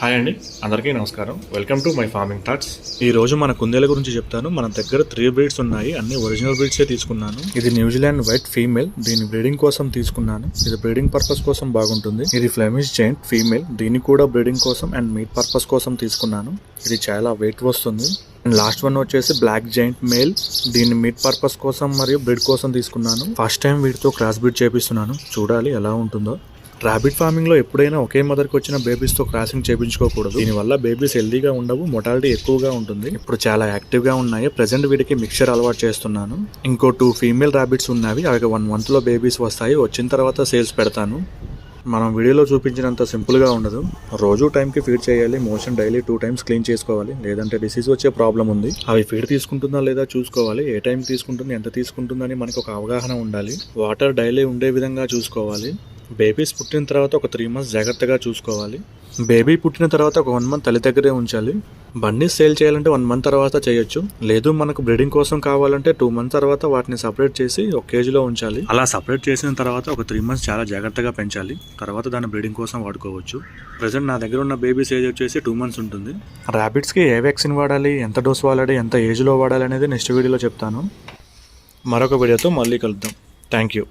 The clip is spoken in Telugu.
హాయ్ అండి అందరికీ నమస్కారం. Welcome to my farming thoughts ఈ రోజు మన కుందేల గురించి చెప్తాను. మన దగ్గర త్రీ బ్రీడ్స్ ఉన్నాయి. అన్ని ఒరిజినల్ బ్రీడ్సే తీసుకున్నాను. ఇది న్యూజిలాండ్ వైట్ ఫీమేల్ దీని బ్రీడింగ్ కోసం తీసుకున్నాను. ఇది బ్రీడింగ్ పర్పస్ కోసం బాగుంటుంది. ఇది ఫ్లెమిష్ జైంట్ ఫీమేల్ దీన్ని కూడా బ్రీడింగ్ కోసం అండ్ మీట్ పర్పస్ కోసం తీసుకున్నాను. ఇది చాలా వెయిట్ వస్తుంది. అండ్ లాస్ట్ వన్ వచ్చేసి బ్లాక్ జైంట్ మేల్ దీన్ని మీట్ పర్పస్ కోసం మరియు బ్రీడ్ కోసం తీసుకున్నాను. ఫస్ట్ టైం వీటితో క్రాస్ బ్రీడ్ చేపిస్తున్నాను. చూడాలి ఎలా ఉంటుందో. రాబిట్ ఫార్మింగ్లో ఎప్పుడైనా ఒకే మదర్కి వచ్చిన బేబీస్తో క్రాసింగ్ చేయించుకోకూడదు దీనివల్ల బేబీస్ హెల్దీగా ఉండవు మొటాలిటీ ఎక్కువగా ఉంటుంది. ఇప్పుడు చాలా యాక్టివ్గా ఉన్నాయి. ప్రెసెంట్ వీటికి మిక్చర్ అలవాటు చేస్తున్నాను. ఇంకో టూ ఫీమేల్ రాబిట్స్ ఉన్నవి. అవి వన్ మంత్లో బేబీస్ వస్తాయి. వచ్చిన తర్వాత సేల్స్ పెడతాను. మనం వీడియోలో చూపించినంత సింపుల్గా ఉండదు. రోజు టైంకి ఫీడ్ చేయాలి. Motion daily two times clean చేసుకోవాలి. లేదంటే డిసీజ్ వచ్చే ప్రాబ్లం ఉంది. అవి ఫీడ్ తీసుకుంటుందా లేదా చూసుకోవాలి. ఏ టైం తీసుకుంటుంది ఎంత తీసుకుంటుందని మనకు ఒక అవగాహన ఉండాలి. వాటర్ డైలీ ఉండే విధంగా చూసుకోవాలి. బేబీస్ పుట్టిన తర్వాత ఒక త్రీ మంత్స్ జాగ్రత్తగా చూసుకోవాలి. బేబీ పుట్టిన తర్వాత ఒక వన్ మంత్ తల్లి దగ్గరే ఉంచాలి. బండి సేల్ చేయాలంటే వన్ మంత్ తర్వాత చేయొచ్చు. లేదు మనకు బ్రీడింగ్ కోసం కావాలంటే టూ మంత్స్ తర్వాత వాటిని సపరేట్ చేసి ఒక కేజీలో ఉంచాలి. అలా సపరేట్ చేసిన తర్వాత ఒక త్రీ మంత్స్ చాలా జాగ్రత్తగా పెంచాలి. తర్వాత దాన్ని బ్రీడింగ్ కోసం వాడుకోవచ్చు. ప్రజెంట్ నా దగ్గర ఉన్న బేబీస్ ఏజ్ వచ్చేసి టూ మంత్స్ ఉంటుంది. ర్యాబిట్స్కి ఏ వ్యాక్సిన్ వాడాలి ఎంత డోస్ వాడాలి ఎంత ఏజ్లో వాడాలి అనేది నెక్స్ట్ వీడియోలో చెప్తాను. మరొక వీడియోతో మళ్ళీ కలుద్దాం. Thank you